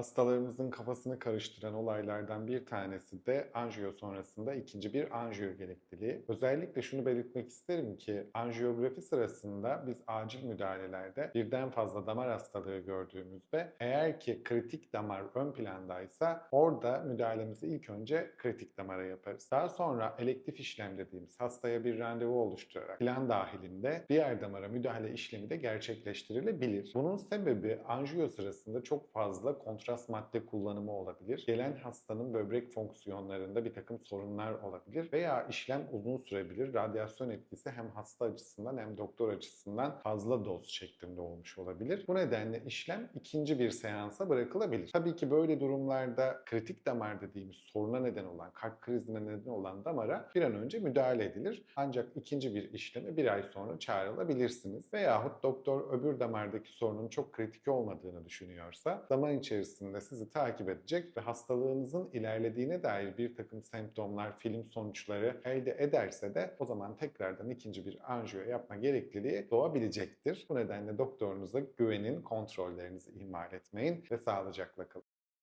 Hastalarımızın kafasını karıştıran olaylardan bir tanesi de anjiyo sonrasında ikinci bir anjiyo gerekliliği. Özellikle şunu belirtmek isterim ki anjiyografi sırasında biz acil müdahalelerde birden fazla damar hastalığı gördüğümüzde eğer ki kritik damar ön plandaysa orada müdahalemizi ilk önce kritik damara yaparız. Daha sonra elektif işlem dediğimiz hastaya bir randevu oluşturarak plan dahilinde diğer damara müdahale işlemi de gerçekleştirilebilir. Bunun sebebi anjiyo sırasında çok fazla kontrast madde kullanımı olabilir. Gelen hastanın böbrek fonksiyonlarında bir takım sorunlar olabilir veya işlem uzun sürebilir. Radyasyon etkisi hem hasta açısından hem doktor açısından fazla doz şeklinde olmuş olabilir. Bu nedenle işlem ikinci bir seansa bırakılabilir. Tabii ki böyle durumlarda kritik damar dediğimiz soruna neden olan, kalp krizine neden olan damara bir an önce müdahale edilir. Ancak ikinci bir işleme bir ay sonra çağrılabilirsiniz. Veyahut doktor öbür damardaki sorunun çok kritik olmadığını düşünüyorsa zaman içerisinde sizi takip edecek ve hastalığınızın ilerlediğine dair bir takım semptomlar, film sonuçları elde ederse de o zaman tekrardan ikinci bir anjiyo yapma gerekliliği doğabilecektir. Bu nedenle doktorunuza güvenin, kontrollerinizi ihmal etmeyin ve sağlıcakla kalın.